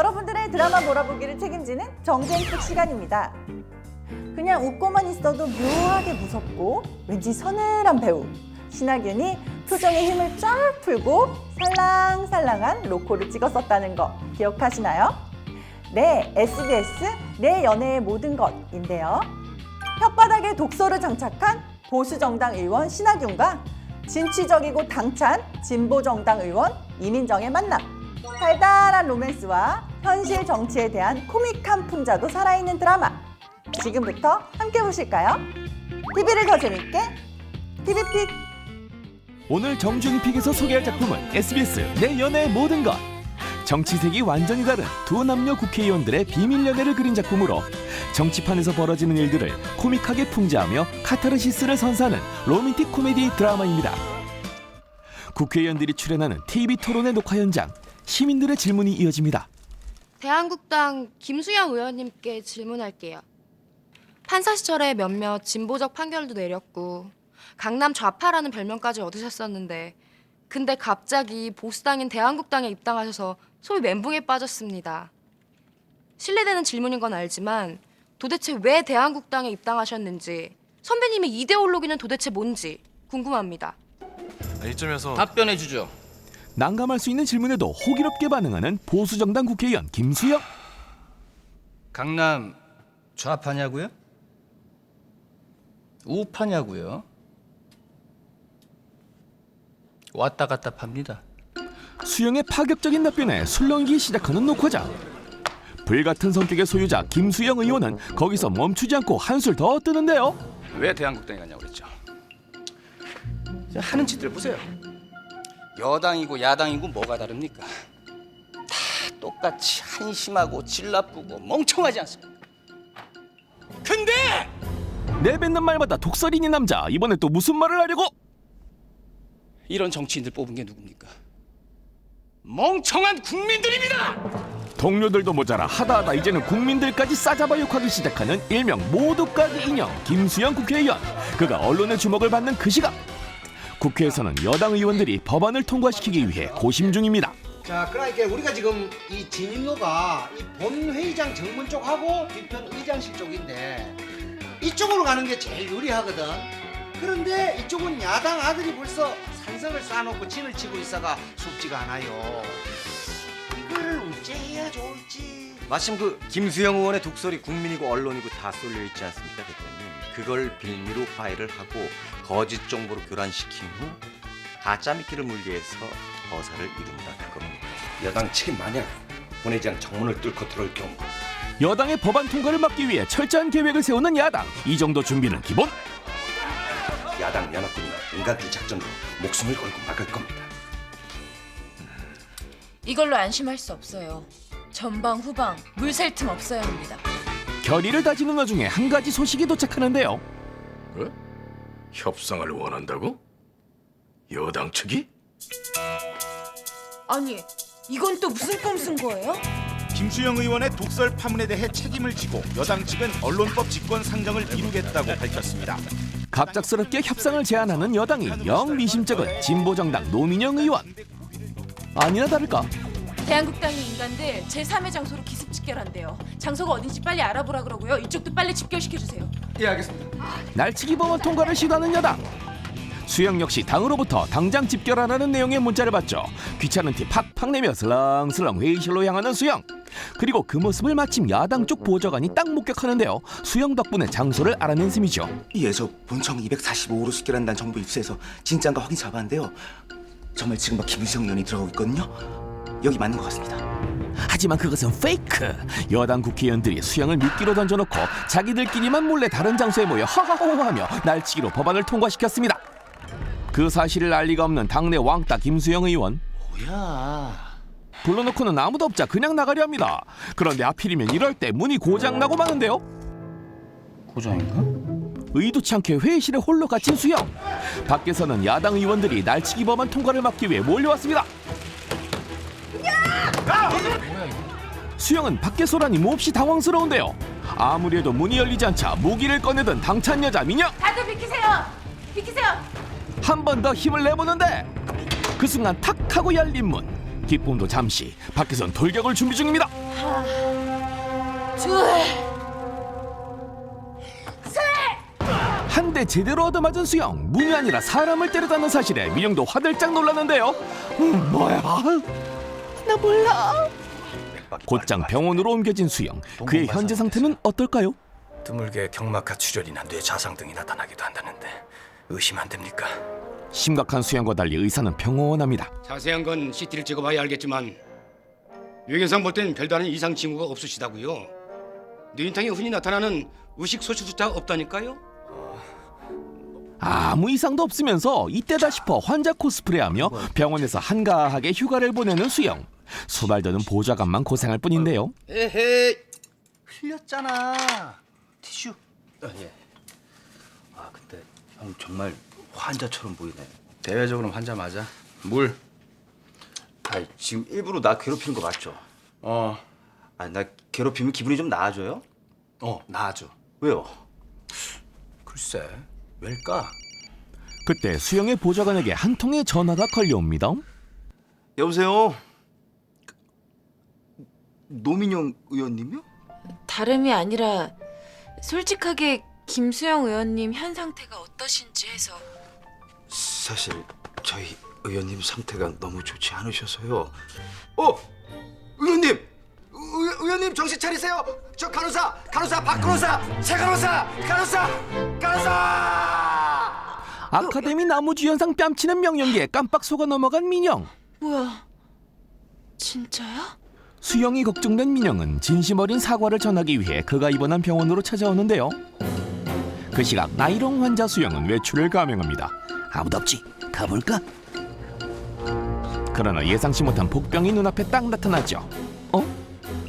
여러분들의 드라마 몰아보기를 책임지는 정재익 시간입니다. 그냥 웃고만 있어도 묘하게 무섭고 왠지 서늘한 배우 신하균이 표정에 힘을 쫙 풀고 살랑살랑한 로코를 찍었었다는 거 기억하시나요? 네, SBS 내 연애의 모든 것인데요. 혓바닥에 독소를 장착한 보수정당 의원 신하균과 진취적이고 당찬 진보정당 의원 이민정의 만남. 달달한 로맨스와 현실 정치에 대한 코믹한 풍자도 살아있는 드라마. 지금부터 함께 보실까요? TV를 더 재밌게 TV픽 오늘 정준픽에서 소개할 작품은 SBS 내 연애의 모든 것 정치색이 완전히 다른 두 남녀 국회의원들의 비밀 연애를 그린 작품으로 정치판에서 벌어지는 일들을 코믹하게 풍자하며 카타르시스를 선사하는 로맨틱 코미디 드라마입니다 국회의원들이 출연하는 TV 토론의 녹화 현장 시민들의 질문이 이어집니다 대한국당 김수영 의원님께 질문할게요. 판사 시절에 몇몇 진보적 판결도 내렸고 강남 좌파라는 별명까지 얻으셨었는데 근데 갑자기 보수당인 대한국당에 입당하셔서 소위 멘붕에 빠졌습니다. 신뢰되는 질문인 건 알지만 도대체 왜 대한국당에 입당하셨는지 선배님의 이데올로기는 도대체 뭔지 궁금합니다. 이쯤에서 답변해 주죠. 난감할 수 있는 질문에도 호기롭게 반응하는 보수정당 국회의원 김수영 강남 좌파냐고요? 우파냐고요? 왔다 갔다 팝니다. 수영의 파격적인 답변에 술렁이기 시작하는 녹화장. 불같은 성격의 소유자 김수영 의원은 거기서 멈추지 않고 한술 더 뜨는데요. 왜 대한국당에 갔냐고 그랬죠. 자, 하는 짓들 보세요. 여당이고 야당이고 뭐가 다릅니까? 다 똑같이 한심하고 질 나쁘고 멍청하지 않습니까? 근데 내뱉는 말마다 독설인이 남자 이번에 또 무슨 말을 하려고? 이런 정치인들 뽑은 게 누굽니까? 멍청한 국민들입니다. 동료들도 모자라 하다하다 이제는 국민들까지 싸잡아 욕하기 시작하는 일명 모두까지 인형 김수영 국회의원. 그가 언론의 주목을 받는 그 시각. 국회에서는 여당 의원들이 법안을 통과시키기 위해 고심 중입니다. 자, 그러니까 우리가 지금 이 진입로가 이 본회의장 정문 쪽하고 뒤편 의장실 쪽인데 이쪽으로 가는 게 제일 유리하거든. 그런데 이쪽은 야당 아들이 벌써 산성을 쌓아놓고 진을 치고 있어가 쉽지가 않아요. 이거를 어째 해야 좋을지. 마침 그 김수영 의원의 독설이 국민이고 언론이고 다 쏠려 있지 않습니까, 대표님? 그걸 빌미로 파일을 하고 거짓 정보로 교란시킨 후 가짜 미끼를 물게 해서 거사를 이룬다 그겁니다. 여당 측이 만약 본회의장 정문을 뚫고 들어올 경우 여당의 법안 통과를 막기 위해 철저한 계획을 세우는 야당. 이 정도 준비는 기본. 야당 연합군이 인간들 작전으로 목숨을 걸고 막을 겁니다. 이걸로 안심할 수 없어요. 전방 후방 물셀틈 없어야 합니다. 결의를 다지는 와중에 한 가지 소식이 도착하는데요. 그? 협상을 원한다고? 여당 측이? 아니 이건 또 무슨 꼼쓴 거예요? 김수영 의원의 독설 파문에 대해 책임을 지고 여당 측은 언론법 직권 상정을 이루겠다고 밝혔습니다. 갑작스럽게 협상을 제안하는 여당이 영 미심쩍은 진보정당 노민영 의원. 아니나 다를까 대한국당의 인간들 제3의 장소로 기습 집결한대요. 장소가 어딘지 빨리 알아보라 그러고요. 이쪽도 빨리 집결시켜 주세요. 예 알겠습니다. 날치기 법안 통과를 시도하는 여당. 수영 역시 당으로부터 당장 집결하라는 내용의 문자를 받죠. 귀찮은 티 팍팍 내며 슬렁슬렁 회의실로 향하는 수영. 그리고 그 모습을 마침 야당 쪽 보좌관이 딱 목격하는데요. 수영 덕분에 장소를 알아낸 셈이죠. 예, 저 본청 245호로 숙결한다는 정보 입수해서 진짜인가 확인 잡았는데요. 정말 지금 막 김수영 의원이 들어가고 있거든요. 여기 맞는 것 같습니다. 하지만 그것은 페이크. 여당 국회의원들이 수영을 미끼로 던져놓고 자기들끼리만 몰래 다른 장소에 모여 하하호하며 날치기로 법안을 통과시켰습니다. 그 사실을 알 리가 없는 당내 왕따 김수영 의원. 뭐야? 불러놓고는 아무도 없자 그냥 나가려 합니다. 그런데 하필이면 이럴 때 문이 고장 나고 마는데요. 고장인가? 의도치 않게 회의실에 홀로 갇힌 수영. 밖에서는 야당 의원들이 날치기 법안 통과를 막기 위해 몰려왔습니다. 수영은 밖에 소란이 몹시 당황스러운데요. 아무리 해도 문이 열리지 않자 무기를 꺼내던 당찬 여자 민영. 다들 비키세요. 비키세요. 한 번 더 힘을 내보는데 그 순간 탁 하고 열린 문. 기쁨도 잠시 밖에선 돌격을 준비 중입니다. 둘. 한대 제대로 얻어맞은 수영 문이 아니라 사람을 때렸다는 사실에 민영도 화들짝 놀랐는데요. 음, 뭐야? 나 몰라. 곧장 병원으로 옮겨진 수영. 그의 현재 상태는 어떨까요? 드물게 경막하 출혈이나 뇌 자상 등이 나타나기도 한다는데 의심 안 됩니까? 심각한 수영과 달리 의사는 평온합니다. 자세한 건 CT를 찍어봐야 알겠지만 외견상 볼 땐 별다른 이상 징후가 없으시다고요. 뇌인탕에 흔히 나타나는 의식 소출조차 없다니까요. 아무 이상도 없으면서 이때다 싶어 환자 코스프레하며 병원에서 한가하게 휴가를 보내는 수영. 수발드는 보좌관만 고생할 뿐인데요. 에헤이 흘렸잖아 티슈 아, 예. 아 근데 형 정말 환자처럼 보이네. 대외적으로 환자 맞아. 물. 아 지금 일부러 나 괴롭히는 거 맞죠? 어, 아니 나 괴롭히면 기분이 좀 나아져요? 어 나아져. 왜요? 글쎄, 왜일까? 그때 수영의 보좌관에게 한 통의 전화가 걸려옵니다. 여보세요? 노민영 의원님이요? 다름이 아니라 솔직하게 김수영 의원님 현 상태가 어떠신지 해서 사실 저희 의원님 상태가 너무 좋지 않으셔서요. 어, 의원님, 의, 의원님 정신 차리세요. 저 간호사, 간호사 박 간호사, 새 간호사, 간호사, 간호사. 아카데미 나무주연상 뺨치는 명연기에 깜빡 속아 넘어간 민영. 뭐야? 진짜야? 수영이 걱정된 민영은 진심 어린 사과를 전하기 위해 그가 입원한 병원으로 찾아오는데요. 그 시각 나이롱 환자 수영은 외출을 감행합니다. 아무도 없지? 가볼까? 그러나 예상치 못한 복병이 눈앞에 딱 나타나죠. 어?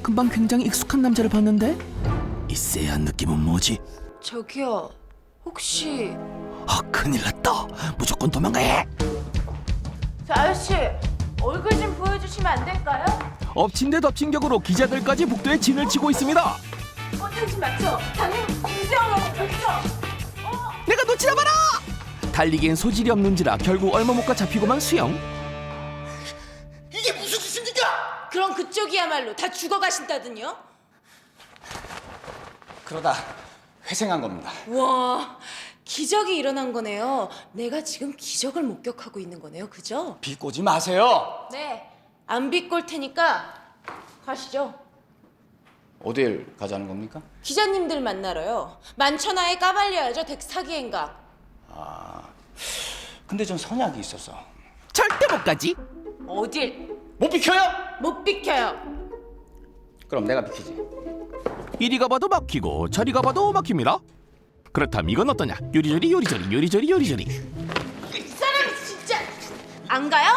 금방 굉장히 익숙한 남자를 봤는데? 이 쎄한 느낌은 뭐지? 저기요. 혹시 아 큰일 났다. 무조건 도망가야 해. 저 아저씨 얼굴 좀 보여주시면 안 될까요? 엎친 데 덮친 격으로 기자들까지 복도에 진을 치고 있습니다. 맞죠? 당연히 의원 맞죠? 내가 놓치나 봐라! 달리기엔 소질이 없는지라 결국 얼마 못 가 잡히고만 수영. 이게 무슨 짓입니까? 그럼 그쪽이야말로 다 죽어가신다든요? 그러다 회생한 겁니다. 와 기적이 일어난 거네요. 내가 지금 기적을 목격하고 있는 거네요. 그죠? 비꼬지 마세요. 네. 안 비꼴 테니까 가시죠. 어딜 가자는 겁니까? 기자님들 만나러요. 만천하에 까발려야죠. 덱 사기 행각. 근데 전 선약이 있어서 절대 못 가지. 어딜 못 비켜요? 못 비켜요. 그럼 내가 비키지. 이리 가봐도 막히고 저리 가봐도 막힙니다. 그렇다면 이건 어떠냐? 요리조리 요리조리 요리조리 요리조리. 이 사람이 진짜 안 가요?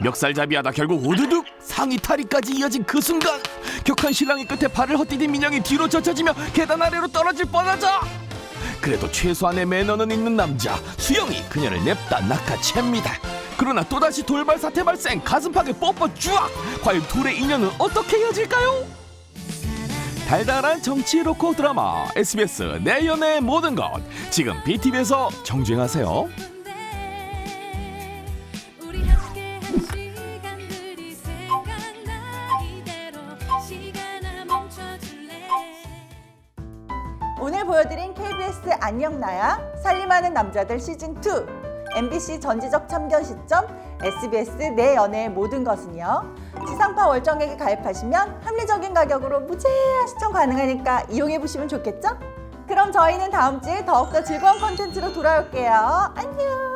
멱살잡이하다 결국 우두둑 상의 탈의까지 이어진 그 순간 격한 신랑의 끝에 발을 헛디딘 민영이 뒤로 젖혀지며 계단 아래로 떨어질 뻔하자. 그래도 최소한의 매너는 있는 남자 수영이 그녀를 냅다 낚아챕니다. 그러나 또다시 돌발 사태 발생 가슴팍에 뽀뽀 쭈악! 과연 둘의 인연은 어떻게 이어질까요? 달달한 정치 로코 드라마 SBS 내 연애의 모든 것. 지금 BTV에서 정주행하세요 오늘 보여드린 KBS 안녕 나야 살림하는 남자들 시즌 2 MBC 전지적 참견 시점 SBS 내 연애의 모든 것은요 지상파 월정액에 가입하시면 합리적인 가격으로 무제한 시청 가능하니까 이용해 보시면 좋겠죠? 그럼 저희는 다음 주에 더욱더 즐거운 콘텐츠로 돌아올게요. 안녕.